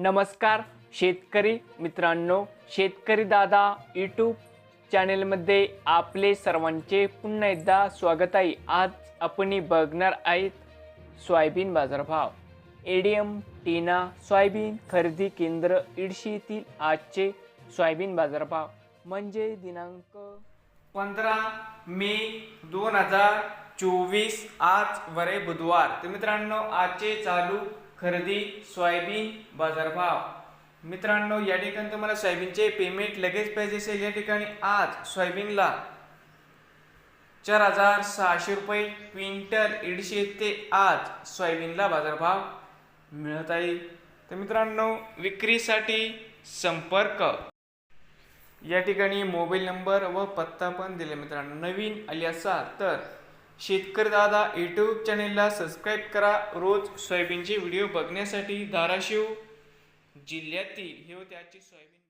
नमस्कार शेतकरी मित्रांनो शेतकरी दादा यूट्यूब चॅनेलमध्ये आपले सर्वांचे पुन्हा एकदा स्वागत आहे. आज आपण बघणार आहेत सोयाबीन बाजारभाव. एडीएम टीना सोयाबीन खरेदी केंद्र इडशी आजचे सोयाबीन बाजारभाव. म्हणजे दिनांक पंधरा मे दोन हजार चोवीस आज वरे बुधवार. तर मित्रांनो आजचे चालू खरेदी सोयाबीन बाजारभाव. मित्रांनो या ठिकाणी तुम्हाला सोयाबीनचे पेमेंट लगेच पाहिजे असेल. या ठिकाणी आज सोयाबीनला चार हजार सहाशे रुपये क्विंटल दीडशे ते आज सोयाबीनला बाजारभाव मिळत आहे. तर मित्रांनो विक्रीसाठी संपर्क. या ठिकाणी मोबाईल नंबर व पत्ता पण दिले मित्रांनो. नवीन आली असाल तर शेतकरी दादा यूट्यूब चॅनेलला सबस्क्राईब करा. रोज सोयाबीनचे व्हिडिओ बघण्यासाठी धाराशिव जिल्ह्यातील हे त्याची सोयाबीन